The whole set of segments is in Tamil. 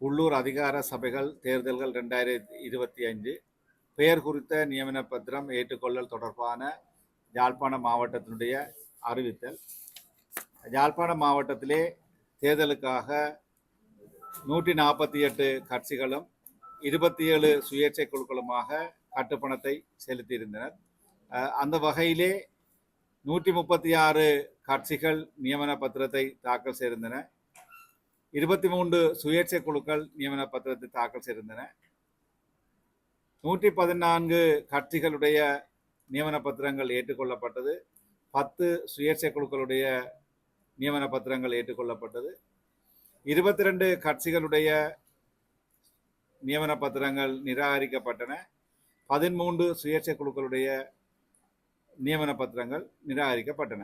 உள்ளூர் அதிகார சபைகள் தேர்தல்கள் ரெண்டாயிரத்தி இருபத்தி அஞ்சு பெயர் குறித்த நியமன பத்திரம் ஏற்றுக்கொள்ளல் தொடர்பான யாழ்ப்பாண மாவட்டத்தினுடைய அறிவித்தல். யாழ்ப்பாண மாவட்டத்திலே தேர்தலுக்காக நூற்றி நாற்பத்தி எட்டு கட்சிகளும் இருபத்தி ஏழு சுயேட்சை குழுக்களுமாக கட்டுப்பணத்தை செலுத்தியிருந்தனர். அந்த வகையிலே நூற்றி முப்பத்தி ஆறு கட்சிகள் நியமன பத்திரத்தை தாக்கல் செய்திருந்தன. இருபத்தி மூன்று சுயேட்சை குழுக்கள் நியமன பத்திரத்தை தாக்கல் செய்திருந்தன. நூற்றி பதினான்கு கட்சிகளுடைய நியமன பத்திரங்கள் ஏற்றுக்கொள்ளப்பட்டது. பத்து சுயேட்சை குழுக்களுடைய நியமன பத்திரங்கள் ஏற்றுக்கொள்ளப்பட்டது. இருபத்தி ரெண்டு கட்சிகளுடைய நியமன பத்திரங்கள் நிராகரிக்கப்பட்டன. பதிமூன்று சுயேட்சை குழுக்களுடைய நியமன பத்திரங்கள் நிராகரிக்கப்பட்டன.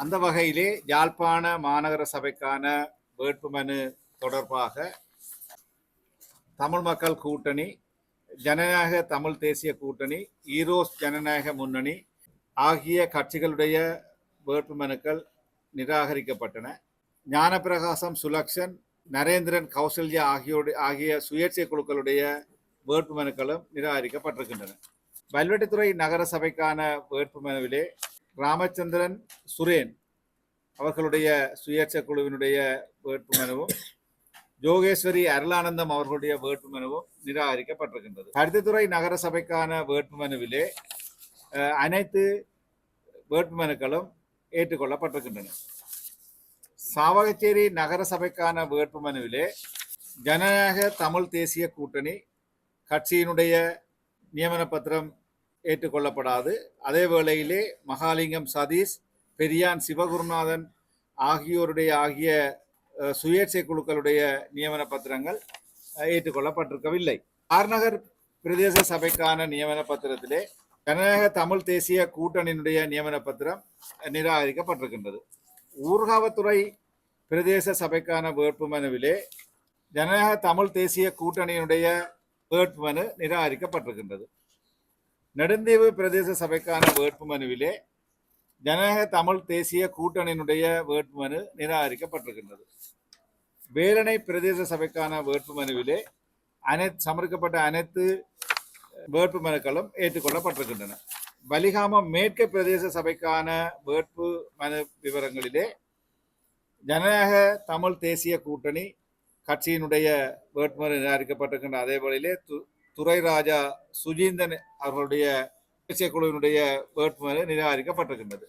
அந்த வகையிலே யாழ்ப்பாண மாநகர சபைக்கான வேட்புமனு தொடர்பாக தமிழ் மக்கள் கூட்டணி ஜனநாயக தமிழ் தேசிய கூட்டணி ஈரோஸ் ஜனநாயக முன்னணி ஆகிய கட்சிகளுடைய வேட்புமனுக்கள் நிராகரிக்கப்பட்டன. ஞானப்பிரகாசம் சுலக்ஷன் நரேந்திரன் கௌசல்யா ஆகியோடு ஆகிய சுயேட்சை குழுக்களுடைய வேட்புமனுக்களும் நிராகரிக்கப்பட்டிருக்கின்றன. வல்வெட்டித்துறை நகர சபைக்கான வேட்புமனுவிலே ராமச்சந்திரன் சுரேன் அவர்களுடைய சுயேட்சை குழுவினுடைய வேட்புமனுவும் ஜோகேஸ்வரி அருளானந்தம் அவர்களுடைய வேட்புமனுவும் நிராகரிக்கப்பட்டிருக்கின்றது. ஹரிதத்துறை நகர சபைக்கான வேட்புமனுவிலே அஹ், அனைத்து வேட்புமனுக்களும் ஏற்றுக்கொள்ளப்பட்டிருக்கின்றன. சாவகச்சேரி நகர சபைக்கான வேட்புமனுவிலே ஜனநாயக தமிழ் தேசிய கூட்டணி கட்சியினுடைய நியமன பத்திரம் ஏற்றுக்கொள்ளப்படாது. அதே வேளையிலே மகாலிங்கம் சதீஷ் பெரியான் சிவகுருநாதன் ஆகியோருடைய ஆகிய சுயேட்சை குழுக்களுடைய நியமன பத்திரங்கள் ஏற்றுக்கொள்ளப்பட்டிருக்கவில்லை. ஆர்நகர் பிரதேச சபைக்கான நியமன பத்திரத்திலே ஜனநாயக தமிழ் தேசிய கூட்டணியினுடைய நியமன பத்திரம் நிராகரிக்கப்பட்டிருக்கின்றது. ஊர்காவத்துறை பிரதேச சபைக்கான வேட்புமனுவிலே ஜனநாயக தமிழ் தேசிய கூட்டணியினுடைய வேட்புமனு நிராகரிக்கப்பட்டிருக்கின்றது. நெடுந்தீவு பிரதேச சபைக்கான வேட்புமனுவிலே ஜனநாயக தமிழ் தேசிய கூட்டணியினுடைய வேட்புமனு நிராகரிக்கப்பட்டிருக்கின்றது. வேலனை பிரதேச சபைக்கான வேட்புமனுவிலே அனைத்து சமர்க்கப்பட்ட அனைத்து வேட்புமனுக்களும் ஏற்றுக்கொள்ளப்பட்டிருக்கின்றன. வலிகாம மேற்கு பிரதேச சபைக்கான வேட்பு மனு விவரங்களிலே ஜனநாயக தமிழ் தேசிய கூட்டணி கட்சியினுடைய வேட்புமனு நிராகரிக்கப்பட்டிருக்கின்ற அதே வேளையிலே து- துரைராஜா சுஜீந்தன் அவர்களுடைய குழுவினுடைய வேட்புமனு நிராகரிக்கப்பட்டிருக்கின்றது.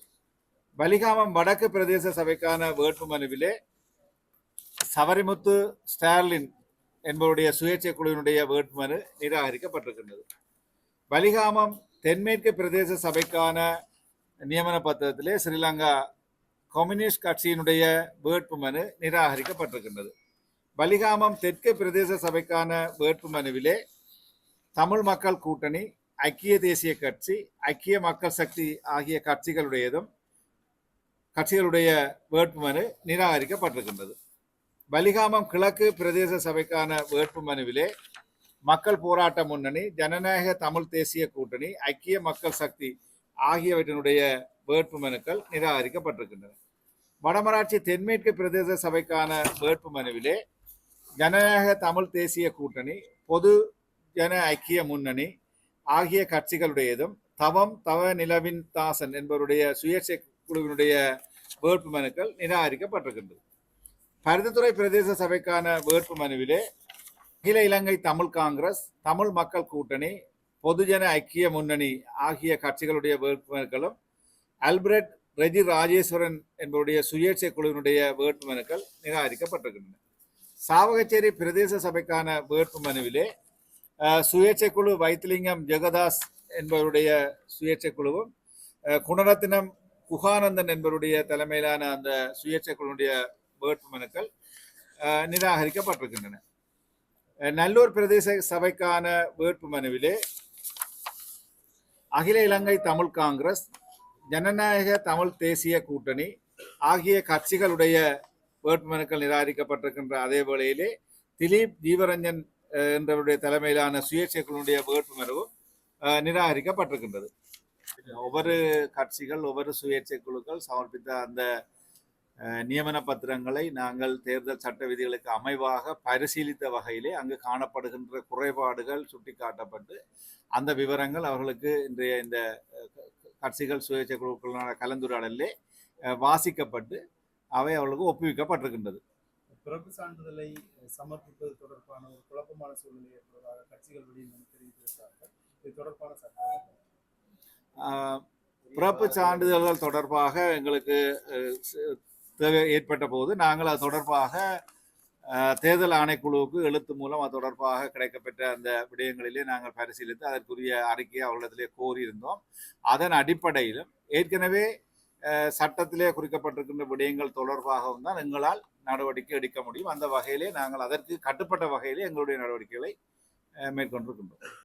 வலிகாமம் வடக்கு பிரதேச சபைக்கான வேட்புமனுவிலே சவரிமுத்து ஸ்டார்லின் என்பவருடைய சுயேட்சை குழுவினுடைய வேட்புமனு நிராகரிக்கப்பட்டிருக்கின்றது. வலிகாமம் தென்மேற்கு பிரதேச சபைக்கான நியமன பத்திரத்திலே ஸ்ரீலங்கா கம்யூனிஸ்ட் கட்சியினுடைய வேட்புமனு நிராகரிக்கப்பட்டிருக்கின்றது. வலிகாமம் தெற்கு பிரதேச சபைக்கான வேட்புமனுவிலே தமிழ் மக்கள் கூட்டணி ஐக்கிய தேசிய கட்சி ஐக்கிய மக்கள் சக்தி ஆகிய கட்சிகளுடையதும் கட்சிகளுடைய வேட்புமனு நிராகரிக்கப்பட்டிருக்கின்றது. வலிகாமம் கிழக்கு பிரதேச சபைக்கான வேட்புமனுவிலே மக்கள் போராட்ட முன்னணி ஜனநாயக தமிழ் தேசிய கூட்டணி ஐக்கிய மக்கள் சக்தி ஆகியவற்றினுடைய வேட்புமனுக்கள் நிராகரிக்கப்பட்டிருக்கின்றன. வடமராட்சி தென்மேற்கு பிரதேச சபைக்கான வேட்புமனுவிலே ஜனநாயக தமிழ் தேசிய கூட்டணி பொது ஜன ஐக்கிய முன்னணி ஆகிய கட்சிகளுடையதும் தவம் தவ நிலவின் தாசன் என்பவருடைய சுயேட்சை குழுவினுடைய வேட்பு மனுக்கள் நிராகரிக்கப்பட்டிருக்கின்றது. பருத்தித்துறை பிரதேச சபைக்கான வேட்பு மனுவிலே அகில இலங்கை தமிழ் காங்கிரஸ் தமிழ் மக்கள் கூட்டணி பொதுஜன ஐக்கிய முன்னணி ஆகிய கட்சிகளுடைய வேட்புமனுக்களும் அல்பிரட் ரெஜி ராஜேஸ்வரன் என்பவருடைய சுயேட்சை குழுவினுடைய வேட்புமனுக்கள் நிராகரிக்கப்பட்டிருக்கின்றன. சாவகச்சேரி பிரதேச சபைக்கான வேட்புமனுவிலே மனுவிலே சுயேட்சை குழு வைத்திலிங்கம் ஜெகதாஸ் என்பவருடைய சுயேட்சை குழுவும் குணரத்தினம் குகானந்தன் என்பவருடைய தலைமையிலான அந்த சுயேட்சை குழுவுடைய வேட்பு மனுக்கள் நிராகரிக்கப்பட்டிருக்கின்றன நல்லூர் பிரதேச சபைக்கான வேட்பு மனுவிலே அகில இலங்கை தமிழ் காங்கிரஸ் ஜனநாயக தமிழ் தேசிய கூட்டணி ஆகிய கட்சிகளுடைய வேட்புமனுக்கள் நிராகரிக்கப்பட்டிருக்கின்ற அதே வேளையிலே திலீப் ஜீவரஞ்சன் என்றவருடைய தலைமையிலான சுயேட்சை குழுவுடைய வேட்புமனுவும் நிராகரிக்கப்பட்டிருக்கின்றது. ஒவ்வொரு கட்சிகள் ஒவ்வொரு சுயேட்சை குழுக்கள் சமர்ப்பித்த அந்த நியமன பத்திரங்களை நாங்கள் தேர்தல் சட்ட விதிகளுக்கு அமைவாக பரிசீலித்த வகையிலே அங்கு காணப்படுகின்ற குறைபாடுகள் சுட்டிக்காட்டப்பட்டு அந்த விவரங்கள் அவர்களுக்கு இன்றைய இந்த கட்சிகள் சுயேட்சை குழுக்களான கலந்துரையாடலே வாசிக்கப்பட்டு அவை அவர்களுக்கு ஒப்புவிக்கப்பட்டிருக்கின்றது. பிறப்பு சான்றிதழை சமர்ப்பிப்பது தொடர்பான ஒரு குழப்பமான சூழ்நிலை ஏற்படுவதாக கட்சிகள் வெளியில் தெரிவித்திருக்கிறார்கள். இது தொடர்பான சட்டம் பிறப்பு சான்றிதழ்கள் தொடர்பாக எங்களுக்கு தேவை ஏற்பட்ட போது நாங்கள் அது தொடர்பாக தேர்தல் ஆணைக்குழுவுக்கு எழுத்து மூலம் அது தொடர்பாக கிடைக்கப்பெற்ற அந்த விடயங்களிலே நாங்கள் பரிசீலித்து அதற்குரிய அறிக்கையை அவர்களிடத்திலே கோரியிருந்தோம். அதன் அடிப்படையிலும் ஏற்கனவே சட்டத்திலே குறிக்கப்பட்டிருக்கின்ற விடயங்கள் தொடர்பாகவும் தான் எங்களால் நடவடிக்கை எடுக்க முடியும். அந்த வகையிலே நாங்கள் அதற்கு கட்டுப்பட்ட வகையிலே எங்களுடைய நடவடிக்கைகளை மேற்கொண்டிருக்கின்றோம்.